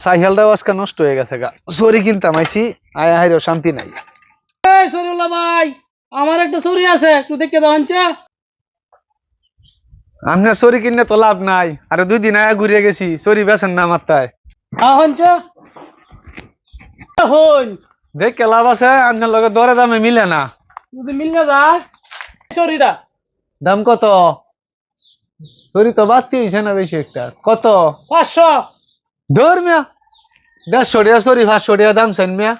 সাইকেলটাও আজকে নষ্ট হয়ে গেছে গা। সরি কিনতাম আইছি আয়া হাইরেও শান্তি নাই। এই সরিউল্লাহ ভাই আমার একটা চুরি আছে একটু দেখে দাও আনছা। আপনার সরি কিনলে তো লাভ নাই আরে দুই দিন আয়া ঘুরিয়ে গেছি সরি বেছেন না মাত্রায় হন দেখে লাভ আছে আপনার লগে দরে দামে মিলে না। যদি মিল না যায় চুরিটা। দাম কত? সরি তো বাড়তি হয়েছে না বেশি একটা। কত? পাঁচশো। ধর মিয়া। দেড়শো টাকা সরি পাঁচশো টাকা দাম চান মিয়া।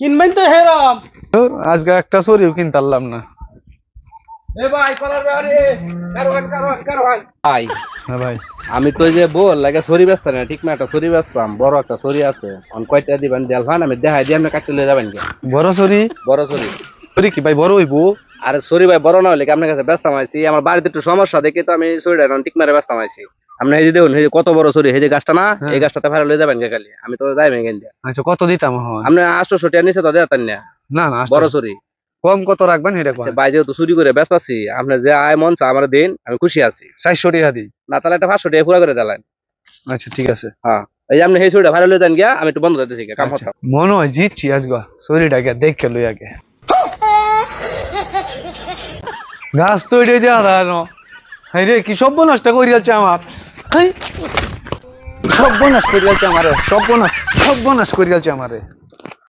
কিনবেন তো হেরম। ধুর, আজকে একটা সরিও কিনতারলাম না। ভাই হ্যাঁ ভাই। আমি তো যে বল লাগে সরি ব্যস্ত না ঠিক না একটা সরি ব্যস্তাম। বড় একটা সরি আছে। অন কয়টা দিবেন দেল আমি দেখাই দিয়ে আপনি কাটতে লয়ে যাবেন বড় সরি? বড় সরি। সরি কি ভাই বড় হইবো? আরে সরি ভাই বড় না হলে আপনার কাছে ব্যস্ত আইছি আমার বাড়িতে একটু সমস্যা দেখে তো আমি সরিটা এখন ঠিক মারে ব্যস্ত আইছি আপনি এই যে দেখুন এই যে কত বড় সরি এই যে গাছটা না এই গাছটাতে ফেরা লয়ে যাবেন কে খালি। আমি তো যাই ভেঙে দিয়া। আচ্ছা কত দিতাম আপনি আটশো নিচে তো না? না না বড় সরি। কম কত রাখবেন এটা কম আচ্ছা, ভাই যেহেতু চুরি করে ব্যস্ত আছি আপনার যে আয় মন চা আমার দিন আমি খুশি আছি। চারশো টাকা দিই না তাহলে একটা পাঁচশো টাকা পুরা করে দিলেন আচ্ছা ঠিক আছে। হ্যাঁ এই যে আপনি সেই সরিটা ভালো লয়ে যান গিয়া আমি একটু বন্ধ করতেছি কাম আচ্ছা, মনে হয় জিতছি শরীরটাকে দেখে লই আগে গাছ তো এটাই দেওয়া যায় হাই রে, কি সব নষ্ট করিয়াছে আমার। হাই। সব নাশ যাচ্ছে আমারে সব নাশ সব নাশ যাচ্ছে আমারে।